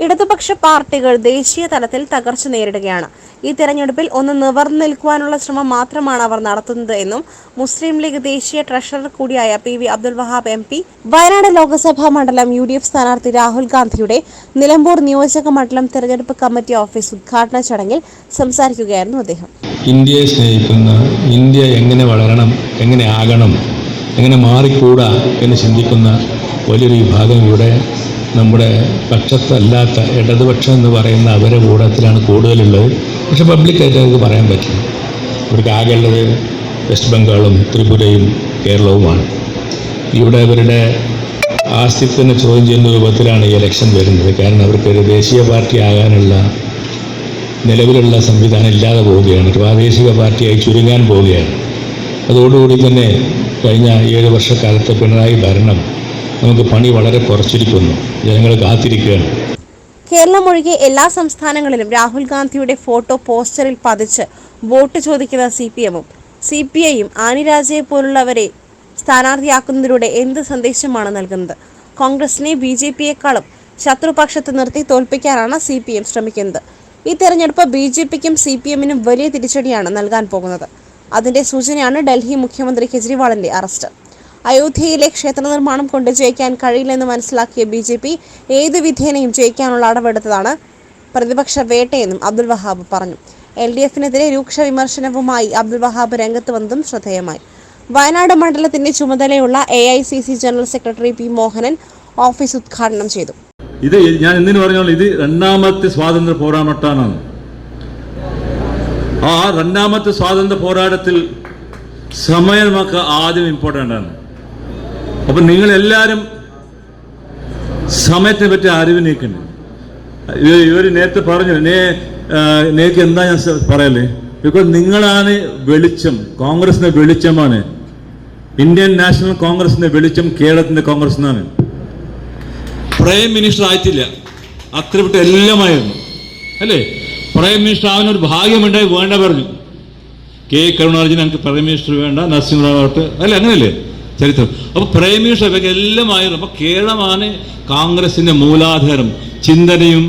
പ്രതിപക്ഷ പാർട്ടികൾ ദേശീയ തലത്തിൽ തകർച്ച നേരിടുകയാണ്. ഈ തെരഞ്ഞെടുപ്പിൽ ഒന്ന് നിവർന്നു നിൽക്കുവാനുള്ള ശ്രമം മാത്രമാണ് അവർ നടത്തുന്നത് എന്നും മുസ്ലിം ലീഗ് ദേശീയ ട്രഷറർ കൂടിയായ P V Abdul Wahab M P Wayanad Lok Sabha മണ്ഡലം യു ഡി എഫ് സ്ഥാനാർത്ഥി രാഹുൽ ഗാന്ധിയുടെ നിലമ്പൂർ നിയോജക മണ്ഡലം തെരഞ്ഞെടുപ്പ് കമ്മിറ്റി ഓഫീസ് ഉദ്ഘാടന ചടങ്ങിൽ സംസാരിക്കുകയായിരുന്നു അദ്ദേഹം. ഇന്ത്യയെ സ്നേഹിക്കുന്ന ഇന്ത്യ എങ്ങനെ വളരണം എങ്ങനെ ആകണം എങ്ങനെ മാറിക്കൂടാ എന്ന് ചിന്തിക്കുന്ന വലിയൊരു വിഭാഗം ഇവിടെ നമ്മുടെ പക്ഷത്തല്ലാത്ത ഇടതുപക്ഷം എന്ന് പറയുന്ന അവരെ കൂടത്തിലാണ് കൂടുതലുള്ളത്. പക്ഷെ പബ്ലിക്കായിട്ട് അവർക്ക് പറയാൻ പറ്റില്ല. ഇവർക്ക് ആകെയുള്ളത് വെസ്റ്റ് ബംഗാളും ത്രിപുരയും കേരളവുമാണ്. ഇവിടെ അവരുടെ ആസ്തിത്വനെ ചോദ്യം ചെയ്യുന്ന രൂപത്തിലാണ് ഈ ഇലക്ഷൻ വരുന്നത്. കാരണം അവർക്കൊരു ദേശീയ പാർട്ടി ആകാനുള്ള നിലവിലുള്ള സംവിധാനം ഇല്ലാതെ പോവുകയാണ്. പ്രാദേശിക പാർട്ടിയായി ചുരുങ്ങാൻ പോവുകയാണ്. അതോടുകൂടി തന്നെ കഴിഞ്ഞ ഏഴ് വർഷക്കാലത്തെ പിണറായി ഭരണം നമുക്ക് പണി വളരെ കുറച്ചിരിക്കുന്നു. ജനങ്ങൾ കാത്തിരിക്കുകയാണ്. കേരളം ഒഴികെ എല്ലാ സംസ്ഥാനങ്ങളിലും രാഹുൽ ഗാന്ധിയുടെ ഫോട്ടോ പോസ്റ്ററിൽ പതിച്ച് വോട്ട് ചോദിക്കുന്ന സി പി എമ്മും സി പി ഐയും ആനി രാജയെ പോലുള്ളവരെ സ്ഥാനാർത്ഥിയാക്കുന്നതിലൂടെ എന്ത് സന്ദേശമാണ് നൽകുന്നത്? കോൺഗ്രസിനെ ബി ജെ പിയെക്കാളും ശത്രുപക്ഷത്ത് നിർത്തി തോൽപ്പിക്കാനാണ് സി പി എം ശ്രമിക്കുന്നത്. ഈ തെരഞ്ഞെടുപ്പ് ബി ജെ പിക്കും സി പി എമ്മിനും വലിയ തിരിച്ചടിയാണ് നൽകാൻ പോകുന്നത്. അതിന്റെ സൂചനയാണ് ഡൽഹി മുഖ്യമന്ത്രി കെജ്രിവാളിന്റെ അറസ്റ്റ്. അയോധ്യയിലെ ക്ഷേത്ര നിർമ്മാണം കൊണ്ട് ജയിക്കാൻ കഴിയില്ലെന്ന് മനസ്സിലാക്കിയ ബി ജെ പി ഏത് വിധേനയും ജയിക്കാനുള്ള അടവെടുത്തതാണ് പ്രതിപക്ഷ വേട്ടയെന്നും അബ്ദുൽ വഹാബ് പറഞ്ഞു. എൽ ഡി എഫിനെതിരെ രൂക്ഷ വിമർശനവുമായി അബ്ദുൽ വഹാബ് രംഗത്ത് വന്നതും ശ്രദ്ധേയമായി. വയനാട് മണ്ഡലത്തിന്റെ ചുമതലയുള്ള A I C C general secretary P Mohanan office ഉദ്ഘാടനം ചെയ്തു. ഇത് ഞാൻ എന്തിനു പറഞ്ഞാൽ ഇത് രണ്ടാമത്തെ സ്വാതന്ത്ര്യ പോരാട്ടമാണ്. ആ രണ്ടാമത്തെ സ്വാതന്ത്ര്യ പോരാട്ടത്തിൽ സമയമൊക്കെ ആദ്യം ഇമ്പോർട്ടന്റ് ആണ്. അപ്പൊ നിങ്ങൾ എല്ലാരും സമയത്തെ പറ്റി അറിവ് നീക്കുന്നു ഇവർ നേരത്തെ പറഞ്ഞു നേ നേക്ക് എന്താ ഞാൻ പറയല്ലേ? ബിക്കോസ് നിങ്ങളാണ് വെളിച്ചം കോൺഗ്രസിന്റെ വെളിച്ചമാണ്. ഇന്ത്യൻ നാഷണൽ കോൺഗ്രസിന്റെ വെളിച്ചം കേരളത്തിന്റെ കോൺഗ്രസ് എന്നാണ് പ്രൈം മിനിസ്റ്റർ ആയിട്ടില്ല. അത്ര വിട്ട് എല്ലാമായിരുന്നു. അല്ലേ? പ്രൈം മിനിസ്റ്റർ ആവാൻ ഒരു ഭാഗ്യമുണ്ടായി വേണ്ട പറഞ്ഞു. കെ കരുണാകരൻ ഞങ്ങൾക്ക് പ്രൈം മിനിസ്റ്റർ വേണ്ട നരസിംഹറാവട്ടെ. അല്ലേ അങ്ങനെയല്ലേ? ചരിത്രം. അപ്പൊ പ്രൈം ഇവയ്ക്ക് ഇവർക്ക് എല്ലാമായിരുന്നു അപ്പൊ കേരളമാണ് കോൺഗ്രസിന്റെ മൂലാധാരം. ചിന്തനയും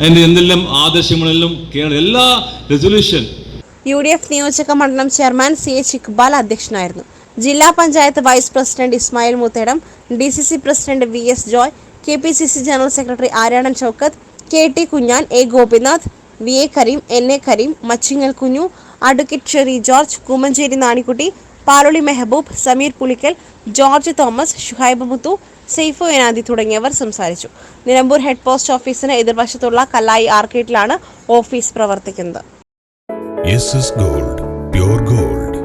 അതിന്റെ എന്തെല്ലാം ആദർശങ്ങളെല്ലാം കേരളം എല്ലാ റെസൊല്യൂഷൻ യു ഡി എഫ് നിയോജക മണ്ഡലം ചെയർമാൻ സി എച്ച് ഇക്ബാൽ അധ്യക്ഷനായിരുന്നു. ജില്ലാ panchayat vice president Ismail Muthedam D C C president V S Joy K P C C general secretary Aryadan Shoukath K T Kunjan A Gopinath V A Kareem N A Kareem Machingal Kunju advocate Sherry George Kummancheri Nanikutty Paloli Mehaboob Sameer Pulikkal George Thomas Shuhaib Muthu Saifu Enadi തുടങ്ങിയവർ സംസാരിച്ചു. Nilambur head post ഓഫീസിന് എതിർവശത്തുള്ള കല്ലായി ആർക്കേറ്റിലാണ് office പ്രവർത്തിക്കുന്നത്. Gold gold.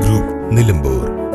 Group Nilambur.